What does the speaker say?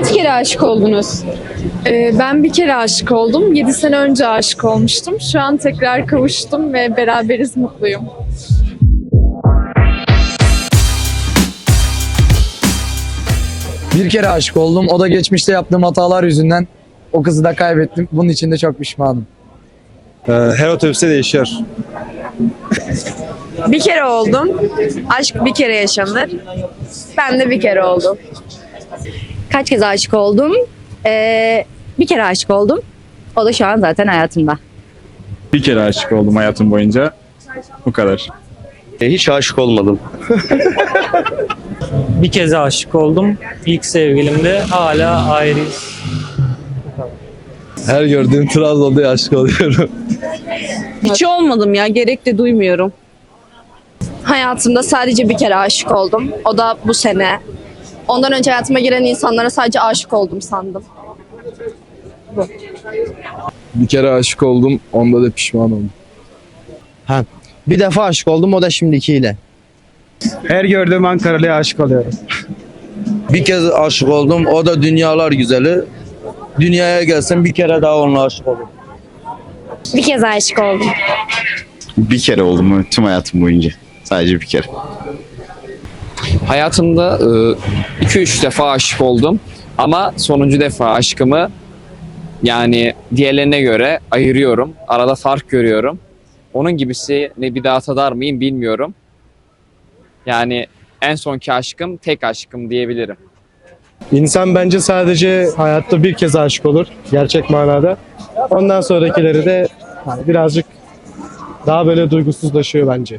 Kaç kere aşık oldunuz? Ee, ben bir kere aşık oldum. 7 sene önce aşık olmuştum. Şu an tekrar kavuştum ve beraberiz mutluyum. Bir kere aşık oldum. O da geçmişte yaptığım hatalar yüzünden o kızı da kaybettim. Bunun için de çok pişmanım. Ee, her otobüste değişiyor. Bir kere oldum. Aşk bir kere yaşanır. Ben de bir kere oldum. Kaç kez aşık oldum? Ee, bir kere aşık oldum. O da şu an zaten hayatımda. Bir kere aşık oldum hayatım boyunca. Bu kadar. E, Hiç aşık olmadım. Bir kez aşık oldum. İlk sevgilimde hala ayrıyız. Her gördüğüm Trabzon'da aşık oluyorum. Hiç olmadım ya. Gerek de duymuyorum. Hayatımda sadece bir kere aşık oldum. O da bu sene. Ondan önce hayatıma giren insanlara sadece aşık oldum sandım. Bir kere aşık oldum. Onda da pişman oldum. Bir defa aşık oldum o da şimdikiyle. Her gördüğüm Ankaralı'ya aşık oluyorum. Bir kez aşık oldum o da dünyalar güzeli. Dünyaya gelsin bir kere daha onunla aşık oldum. Bir kez aşık oldum. Bir kere oldum tüm hayatım boyunca. Sadece bir kere. Hayatımda 2-3 defa aşık oldum. Ama sonuncu defa aşkımı yani diğerlerine göre ayırıyorum. Arada fark görüyorum. Onun gibisi ne bir daha tadar mıyım bilmiyorum. Yani en sonki aşkım tek aşkım diyebilirim. İnsan bence sadece hayatta bir kez aşık olur. Gerçek manada. Ondan sonrakileri de birazcık daha böyle duygusuzlaşıyor bence.